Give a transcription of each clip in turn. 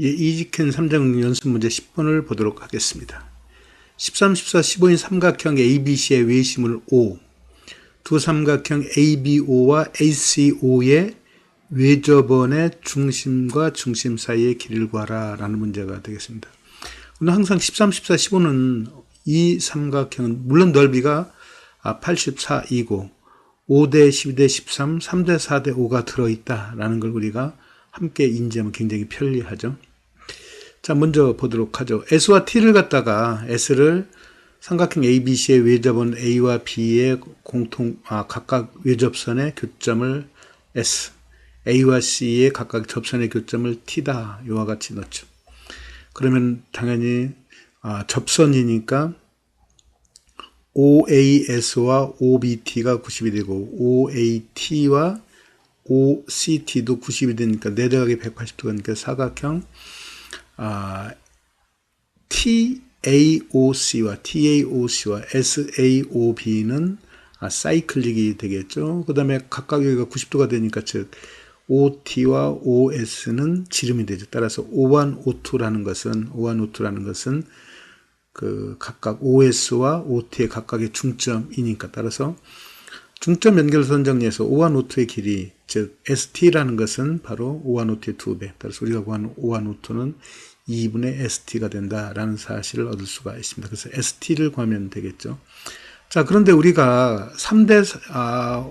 예, 이직행 3장 연습 문제 10번을 보도록 하겠습니다. 13, 14, 15인 삼각형 ABC의 외심을 O, 두 삼각형 ABO와 ACO의 외접원의 중심과 중심 사이의 길이를 구하라 라는 문제가 되겠습니다. 오늘 항상 13, 14, 15는 이 삼각형은 물론 넓이가 84이고 5대 12대 13, 3대 4대 5가 들어있다라는 걸 우리가 함께 인지하면 굉장히 편리하죠. 자, 먼저 보도록 하죠. S와 T를 갖다가 S를 삼각형 ABC의 외접원 A와 B의 공통, 아, 각각 외접선의 교점을 S, A와 C의 각각 접선의 교점을 T다. 이와 같이 넣죠. 그러면 당연히, 아, 접선이니까 OAS와 OBT가 90이 되고 OAT와 OCT도 90이 되니까 내려가게 180도가 되니까 사각형 아, TAOC와 TAOC와 SAOB는 아, 사이클릭이 되겠죠. 그 다음에 각각 여기가 90도가 되니까 즉 OT와 OS는 지름이 되죠. 따라서 O1, O2라는 것은 O1, O2라는 것은 그 각각 OS와 OT의 각각의 중점이니까 따라서 중점 연결선 정리에서 O1, O2의 길이 즉 ST라는 것은 바로 O1, O2의 두 배. 따라서 우리가 구하는 O1, O2는 2분의 ST가 된다라는 사실을 얻을 수가 있습니다. 그래서 ST를 구하면 되겠죠. 자, 그런데 우리가 3대 아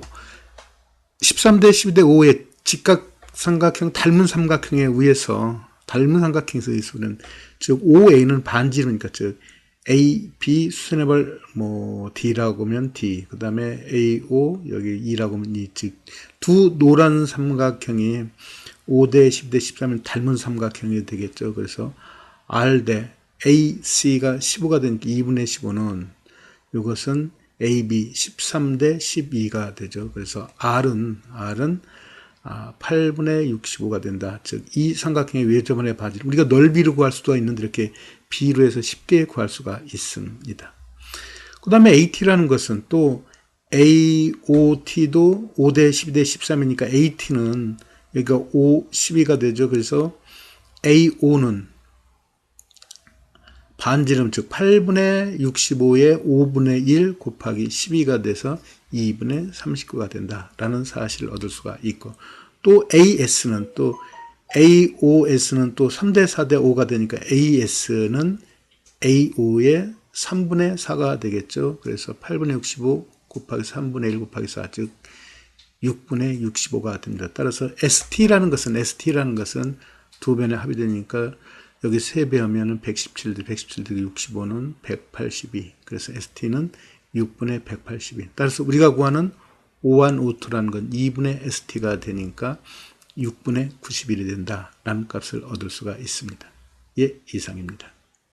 13대 12대 5의 직각 삼각형 닮은 삼각형에 의해서 닮은 삼각형에서 의해서는 즉 OA는 반지름이니까 즉 A, B 수선해볼 뭐 D라고 하면 D, 그 다음에 A, O 여기 E라고 하면 E, 즉두 노란 삼각형이 5대 10대 13은 닮은 삼각형이 되겠죠. 그래서 R 대 AC가 15가 되니까 2분의 15는 이것은 AB 13대 12가 되죠. 그래서 R은 R은 아, 8분의 65가 된다. 즉, 이 삼각형의 외접원의 바지. 우리가 넓이를 구할 수도 있는데 이렇게 B로 해서 쉽게 구할 수가 있습니다. 그 다음에 AT라는 것은 또 AOT도 5대 12대 13이니까 AT는 여기가 5, 12가 되죠. 그래서 AO는 반지름 즉 8분의 65의 5분의 1 곱하기 12가 돼서 2분의 39가 된다라는 사실을 얻을 수가 있고 또 AS는 또 AOS는 또 3대 4대 5가 되니까 AS는 AO의 3분의 4가 되겠죠. 그래서 8분의 65 곱하기 3분의 1 곱하기 4, 즉 6분의 65가 됩니다. 따라서 ST라는 것은 ST라는 것은 두 변의 합이 되니까 여기 3배 하면은 117, 117, 65는 182. 그래서 ST는 6분의 182. 따라서 우리가 구하는 5한 5투라는 건 2분의 ST가 되니까 6분의 91이 된다 라는 값을 얻을 수가 있습니다. 예, 이상입니다.